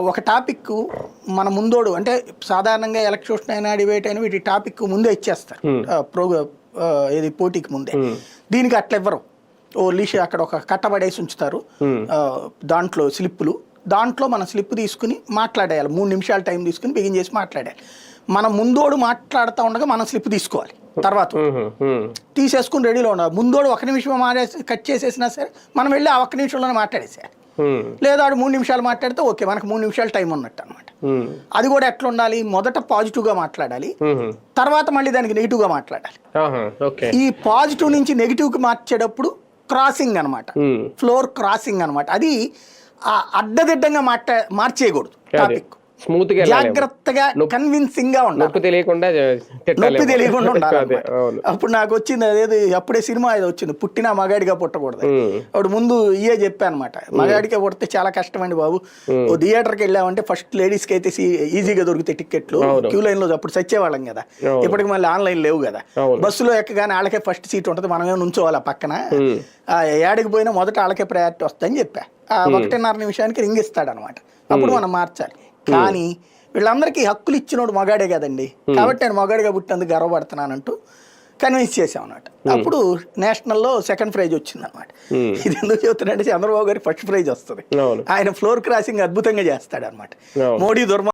ఒక టాపిక్ మన ముందోడు అంటే సాధారణంగా ఎలక్ట్రిషన్ అయినా డిబేట్ అయినా వీటి టాపిక్ ముందే ఇచ్చేస్తారు. ఆ, ప్రో ఆ, ఇది పోటీకి ముందే. దీనికి అట్లా ఇవ్వరు. ఓ లీష అక్కడ ఒక కట్టబడేసి ఉంచుతారు. దాంట్లో స్లిప్పులు. దాంట్లో మనం స్లిప్ తీసుకుని మాట్లాడేయాలి. మూడు నిమిషాలు టైం తీసుకుని బిగిన్ చేసి మాట్లాడాలి మన ముందోడు మాట్లాడుతూ ఉండగా మనం స్లిప్ తీసుకోవాలి. తర్వాత. తీసేసుకుని రెడీలో ఉండాలి. ముందోడు ఒక నిమిషం మారేసి కట్ చేసేసినా సరే మనం వెళ్ళి ఆ ఒక్క నిమిషంలోనే మాట్లాడేసేయాలి. లేదా ఆడు మూడు నిమిషాలు మాట్లాడితే ఓకే మనకు మూడు నిమిషాలు టైం ఉన్నట్టు అనమాట ఉమ్, అది కూడా ఎట్లా ఉండాలి? మొదట పాజిటివ్గా మాట్లాడాలి. ఉహు. తర్వాత మళ్ళీ దానికి నెగిటివ్గా మాట్లాడాలి. ఆహా, ఓకే. ఈ పాజిటివ్ నుంచి నెగిటివ్కి మార్చేటప్పుడు క్రాసింగ్ అనమాట ఫ్లోర్ క్రాసింగ్ అనమాట అది అడ్డదిడ్డంగా మాట్లా మార్చేయకూడదు టాపిక్. స్మూత్గా. జాగ్రత్తగా కన్విన్సింగ్గా ఉండాలి. నొప్పి తెలియకుండా నొప్పి తెలియకుండా ఉండాలి అప్పుడు నాకు వచ్చింది అదేది అప్పుడే సినిమా ఏదో వచ్చింది. పుట్టిన మగాడిగా పుట్టకూడదు. అప్పుడు ముందు ఇయే చెప్పాను అనమాట మగాడికే పుడితే చాలా కష్టం అండి బాబు ఓ థియేటర్కి వెళ్ళామంటే ఫస్ట్ లేడీస్కి అయితే సీ- ఈజీగా దొరుకుతాయి టికెట్లు. క్యూ లైన్లో అప్పుడు చచ్చేవాళ్ళం కదా. ఇప్పటికి మళ్ళీ ఆన్లైన్ లేవు కదా. బస్సులో ఎక్కగానే వాళ్ళకే ఫస్ట్ సీట్ ఉంటుంది. మనమే నుంచోవాలి పక్కన. ఏడికి పోయినా మొదట వాళ్ళకే ప్రయారిటీ వస్తుందని చెప్పా. ఆ ఒకటిన్నర నిమిషానికి రింగ్ ఇస్తాడు అనమాట అప్పుడు మనం మార్చాలి. కానీ వీళ్ళందరికీ హక్కులు ఇచ్చినోడు మగాడే కదండి. కాబట్టి నేను మగాడిగా పుట్టినందుకు గర్వపడుతున్నానంటూ కన్విన్స్ చేసాం అన్నమాట అప్పుడు నేషనల్లో సెకండ్ ప్రైజ్ వచ్చింది అనమాట ఇది ఎందుకు చెబుతున్నాడంటే చంద్రబాబు గారికి ఫస్ట్ ప్రైజ్ వస్తుంది. ఆయన ఫ్లోర్ క్రాసింగ్ అద్భుతంగా చేస్తాడు అనమాట. మోడీ దుర్మ